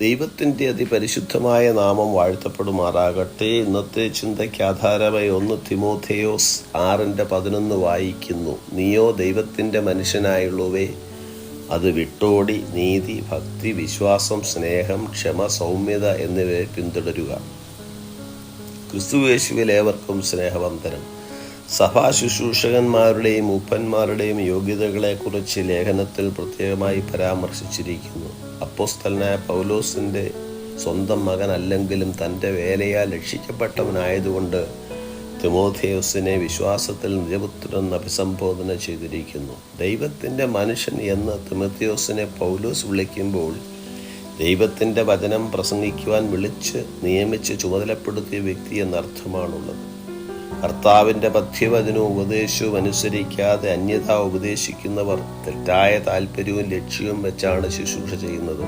ദൈവത്തിന്റെ അതിപരിശുദ്ധമായ നാമം വാഴ്ത്തപ്പെടുമാറാകട്ടെ. ഇന്നത്തെ ചിന്തയ്ക്ക് ആധാരമായി ഒന്ന് തിമോഥെയോസ് ആറിന്റെ പതിനൊന്ന് വായിക്കുന്നു. നീയോ ദൈവത്തിന്റെ മനുഷ്യനായുള്ളവേ അത് വിട്ടോടി നീതി ഭക്തി വിശ്വാസം സ്നേഹം ക്ഷമ സൗമ്യത എന്നിവയെ പിന്തുടരുക. ക്രിസ്തുവേശുവിൽ ഏവർക്കും സ്നേഹവന്ദനം. സഭാ ശുശ്രൂഷകന്മാരുടെയും മൂപ്പന്മാരുടെയും യോഗ്യതകളെക്കുറിച്ച് ലേഖനത്തിൽ പ്രത്യേകമായി പരാമർശിച്ചിരിക്കുന്നു. അപ്പോസ്തലനായ പൗലോസിന്റെ സ്വന്തം മകനല്ലെങ്കിലും തന്റെ വേലയാൽ രക്ഷിക്കപ്പെട്ടവനായതുകൊണ്ട് തിമോഥിയോസിനെ വിശ്വാസത്തിൽ നിജപുത്രൻ അഭിസംബോധന ചെയ്തിരിക്കുന്നു. ദൈവത്തിന്റെ മനുഷ്യൻ എന്ന് തിമോത്തിയോസിനെ പൗലോസ് വിളിക്കുമ്പോൾ ദൈവത്തിന്റെ വചനം പ്രസംഗിക്കുവാൻ വിളിച്ച് നിയമിച്ച് ചുമതലപ്പെടുത്തിയ വ്യക്തി എന്നർത്ഥമാണുള്ളത്. കർത്താവിന്റെ പഥ്യവചനവും ഉപദേശവും അനുസരിക്കാതെ അന്യത ഉപദേശിക്കുന്നവർ തെറ്റായ താല്പര്യവും ലക്ഷ്യവും വെച്ചാണ് ശുശ്രൂഷ ചെയ്യുന്നത്.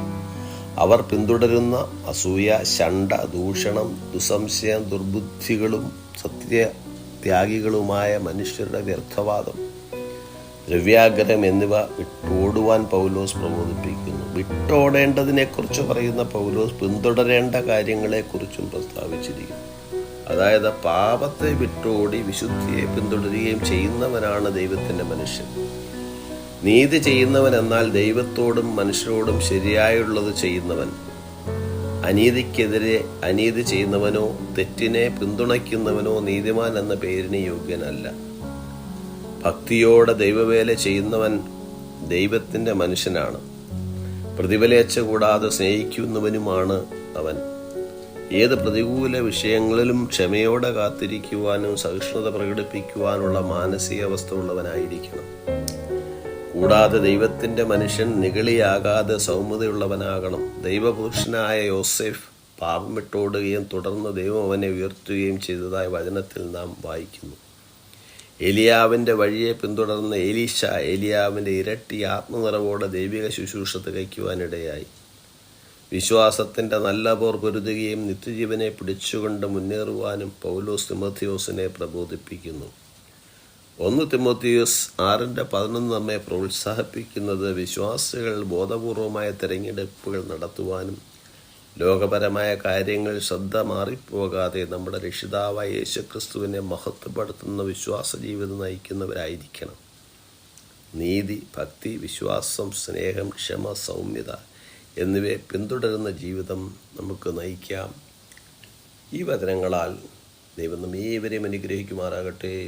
അവർ പിന്തുടരുന്ന അസൂയ ശണ്ട ദൂഷണം ദുസംശയം ദുർബുദ്ധികളും സത്യത്യാഗികളുമായ മനുഷ്യരുടെ വ്യർത്ഥവാദം ദ്രവ്യാഗ്രഹം എന്നിവ വിട്ടോടുവാൻ പൗലോസ് പ്രബോധിപ്പിക്കുന്നു. വിട്ടോടേണ്ടതിനെക്കുറിച്ച് പറയുന്ന പൗലോസ് പിന്തുടരേണ്ട കാര്യങ്ങളെക്കുറിച്ചും പ്രസ്താവിച്ചിരിക്കുന്നു. അതായത് പാപത്തെ വിട്ടോടി വിശുദ്ധിയെ പിന്തുടരുകയും ചെയ്യുന്നവനാണ് ദൈവത്തിന്റെ മനുഷ്യൻ. നീതി ചെയ്യുന്നവൻ എന്നാൽ ദൈവത്തോടും മനുഷ്യരോടും ശരിയായുള്ളത് ചെയ്യുന്നവൻ. അനീതിക്കെതിരെ അനീതി ചെയ്യുന്നവനോ തെറ്റിനെ പിന്തുണയ്ക്കുന്നവനോ നീതിമാൻ എന്ന പേരിന് യോഗ്യനല്ല. ഭക്തിയോടെ ദൈവവേല ചെയ്യുന്നവൻ ദൈവത്തിന്റെ മനുഷ്യനാണ്. പ്രതിഫലേച്ച കൂടാതെ സ്നേഹിക്കുന്നവനുമാണ് അവൻ. ഏത് പ്രതികൂല വിഷയങ്ങളിലും ക്ഷമയോടെ കാത്തിരിക്കുവാനും സഹിഷ്ണുത പ്രകടിപ്പിക്കുവാനുള്ള മാനസികാവസ്ഥ ഉള്ളവനായിരിക്കണം കൂടാതെ ദൈവത്തിന്റെ മനുഷ്യൻ നിഗളിയാകാതെ സൗമ്യതയുള്ളവനാകണം. ദൈവപുരുഷനായ യോസെഫ് പാപം വിട്ടോടുകയും തുടർന്ന് ദൈവം അവനെ ഉയർത്തുകയും ചെയ്തതായി വചനത്തിൽ നാം വായിക്കുന്നു. എലിയാവിന്റെ വഴിയെ പിന്തുടർന്ന് എലീഷ എലിയാവിന്റെ ഇരട്ടി ആത്മനിറവോടെ ദൈവിക ശുശ്രൂഷ തികയ്ക്കുവാനിടയായി. വിശ്വാസത്തിന്റെ നല്ല പോർ പൊരുതുകയും നിത്യജീവനെ പിടിച്ചുകൊണ്ട് മുന്നേറുവാനും പൗലോസ് തിമോത്തിയോസിനെ പ്രബോധിപ്പിക്കുന്നു. ഒന്ന് തിമോത്തിയോസ് ആറിന്റെ പതിനൊന്ന് നമ്മെ പ്രോത്സാഹിപ്പിക്കുന്നത് വിശ്വാസികൾ ബോധപൂർവമായ തിരഞ്ഞെടുപ്പുകൾ നടത്തുവാനും ലോകപരമായ കാര്യങ്ങൾ ശ്രദ്ധ മാറിപ്പോകാതെ നമ്മുടെ രക്ഷിതാവായ യേശുക്രിസ്തുവിനെ മഹത്വപ്പെടുത്തുന്ന വിശ്വാസ ജീവിതം നയിക്കുന്നവരായിരിക്കണം. നീതി ഭക്തി വിശ്വാസം സ്നേഹം ക്ഷമ സൗമ്യത എന്നിവയെ പിന്തുടരുന്ന ജീവിതം നമുക്ക് നയിക്കാം. ഈ വചനങ്ങളാൽ ദൈവം നമ്മേവരെയും അനുഗ്രഹിക്കുമാറാകട്ടെ.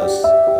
ഗോഡ്